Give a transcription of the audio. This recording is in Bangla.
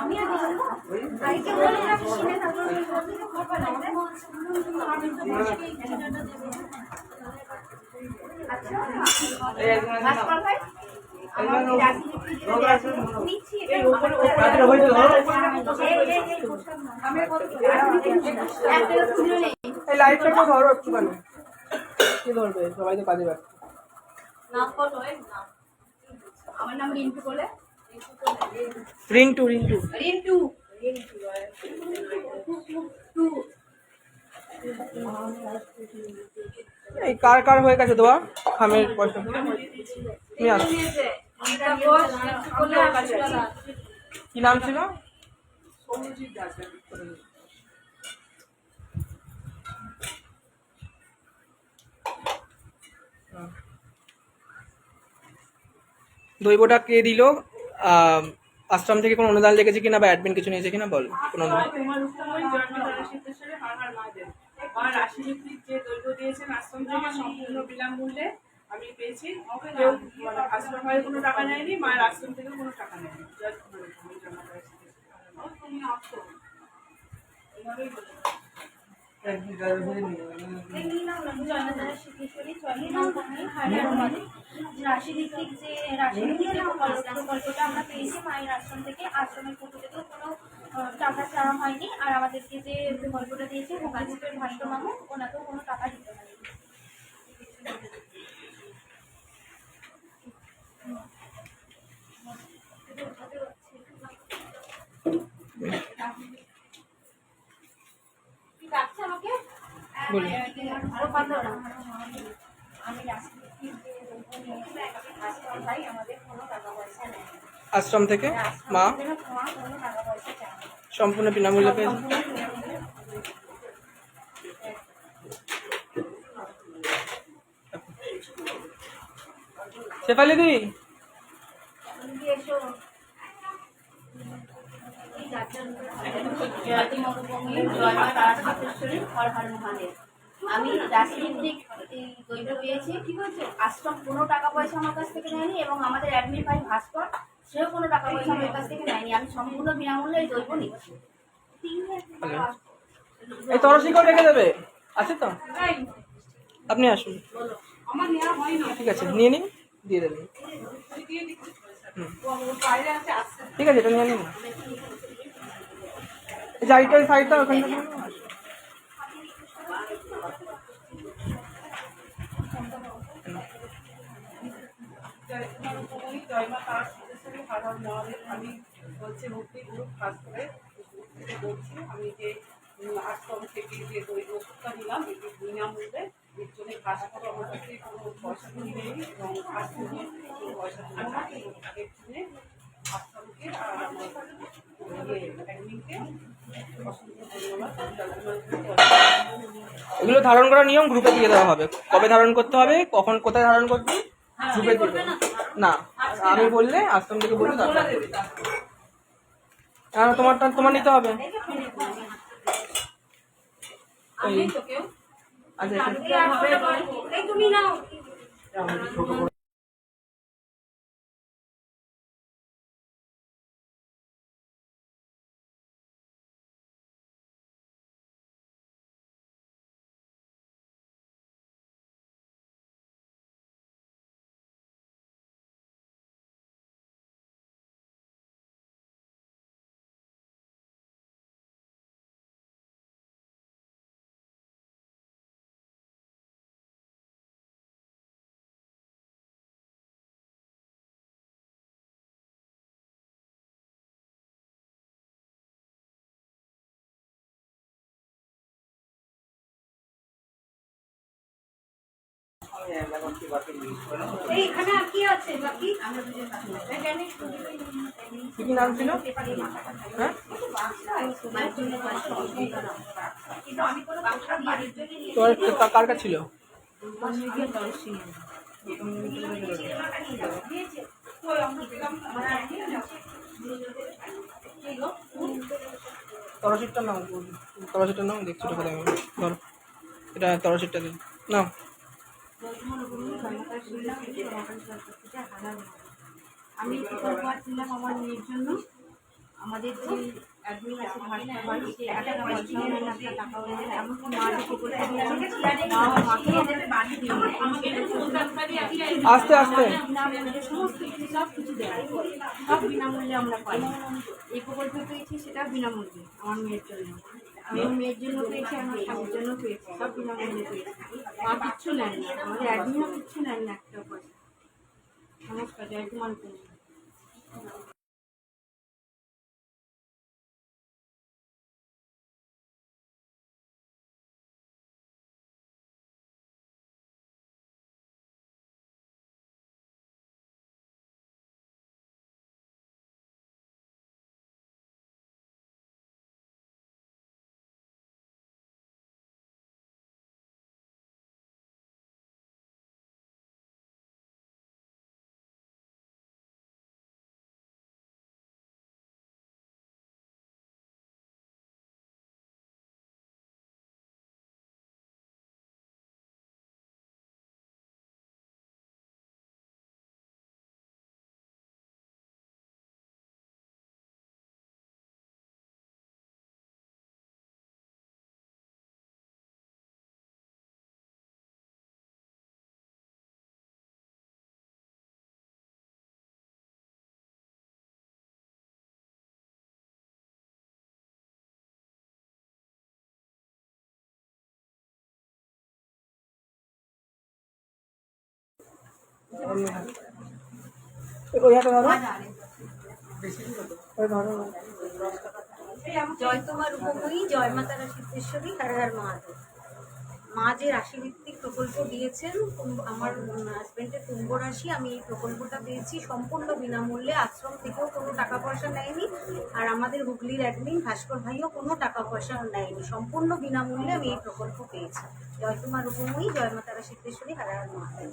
আমি বলব বলে শুনে তারপর লাইটটা একটু ধরো একটুখানি। কি ধরবে সবাই তো কাজে ব্যস্ত নাম বলো এই নাম। আমার নাম রিন্টু বলে। Ring to ring to Rintu to এই কার কার হয়ে গেছে দোয়া? খামের পয়সা। আসো কি নাম ছিল? দৈবটা কে দিল? আশ্রম থেকে কোনো অনুদান লেগেছে কিনা বা অ্যাডমিন কিছু নিয়েছে কিনা বল কোনো যে দৈব দিয়েছেন আশ্রম থেকে সম্পূর্ণ বিনামূল্যে আমি পেয়েছি। কেউ আশ্রম হয়ে কোনো টাকা নেয়নি মায়ের আশ্রম থেকে কোনো টাকা নেয়নি। তুমি আসো। রাশিভিত্তিক যে রাশিভিত্তিক আমরা পেয়েছি মায়ের আশ্রম থেকে। আশ্রমের কোনো টাকা চাওয়া হয়নি। আর আমাদেরকে যে গল্পটা দিয়েছে ভোগালিস্টের ভাস্কর মামু, ওনাকেও কোনো টাকা দিতে হয়নি কি ডাকছে আমাকে বলি আরও পাঁচ আমি রাশিভিত্তিক যে ভাস্কর ভাই আমাদের কোনো টাকা পয়সা আশ্রম থেকে? মা? সম্পূর্ণ বিনামূল্যে বিনামূল্যে শেফালি দি। জয়তী মরুভূমি জয় মা হর হর মহাদেব। আমি রাজনীতিক দৈব পেয়েছি। কি হয়েছে? আশ্রম কোনো টাকা পয়সা আমার কাছ থেকে নেয়নি এবং আমাদের অ্যাডমিন ভাই ভাস্কর সেও কোনো টাকা পয়সা আমার কাছ থেকে নেয়নি। আমি সম্পূর্ণ বিনামূল্যে এই দৈব নিচ্ছি। এই রেখে দেবে? আছে তো? আপনি আসুন। আমার নেওয়া হয় না। ঠিক আছে নিয়ে নিন দিয়ে দেবেন। আছে ঠিক আছে এটা নিয়ে নিন। জারিটা সাইডটা ওখানটা নিয়ে নিন। জয় তোমার উত্তমই জয় মা তারা হার মহাদেব আমি হচ্ছে ভক্তি গ্রুপ কাজ করে আমি যে আশ্রম থেকে যে দৈব ওষুধটা নিলাম এটি বিনামূল্যে এর জন্য কাজ করে আমার কাছে কোনো পয়সা নিয়ে নেই এবং আশ্রমে কোনো পয়সা নিয়ে এর জন্য আশ্রমকে আর। এগুলো ধারণ করার নিয়ম গ্রুপে দিয়ে দেওয়া হবে। কবে ধারণ করতে হবে কখন কোথায় ধারণ করবে গ্রুপে দিয়ে না আমি বললে আশ্রম থেকে বললে তারপর হ্যাঁ তোমারটা তোমার নিতে হবে। আচ্ছা নাও ছিল? হ্যাঁ? কা- কার কাছে ছিল? দিয়েছে ওই আমরা দিলাম আমার আর নিয়ে যাচ্ছে তরশিটটার নাম তরশিটটার নাম দেখছি ওটা কোথায় আমি। ধরো এটা আমি প্রকল্প ছিলাম আমার মেয়ের জন্য। আমাদের যে অ্যাডমিন আছে সে একটা এমনকি মা মাকে বাড়ি দিয়ে আস্তে আস্তে। সমস্ত কিছু সব কিছু দেয়। সব বিনামূল্যে আমরা পাই এই প্রকল্প পেয়েছি সেটা বিনামূল্যে আমার মেয়ের জন্য। আমি মেয়ের জন্য পেয়েছি আমার স্বামীর জন্য পেয়েছি সব বিনামূল্যে পেয়েছি। মা কিচ্ছু নেন না। আমাদের অ্যাডমিনও কিচ্ছু নেন না একটা পয়সা। নমস্কার জয় কুমার জয় তোমার উপময়ী জয় মাতারা সিদ্ধেশ্বরী, হর মহাদেব। মা যে রাশিভিত্তিক প্রকল্প দিয়েছেন আমার হাজবেন্ডের কুম্ভ রাশি, আমি এই প্রকল্পটা পেয়েছি সম্পূর্ণ বিনামূল্যে। আশ্রম থেকেও কোনো টাকা পয়সা নেয়নি। আর আমাদের হুগলির অ্যাডমিন ভাস্কর ভাইও কোনো টাকা পয়সা নেয়নি। সম্পূর্ণ বিনামূল্যে আমি এই প্রকল্প পেয়েছি। জয় তোমার উপময়ী জয় মাতারা সিদ্ধেশ্বরী, হর হর মহাদেব।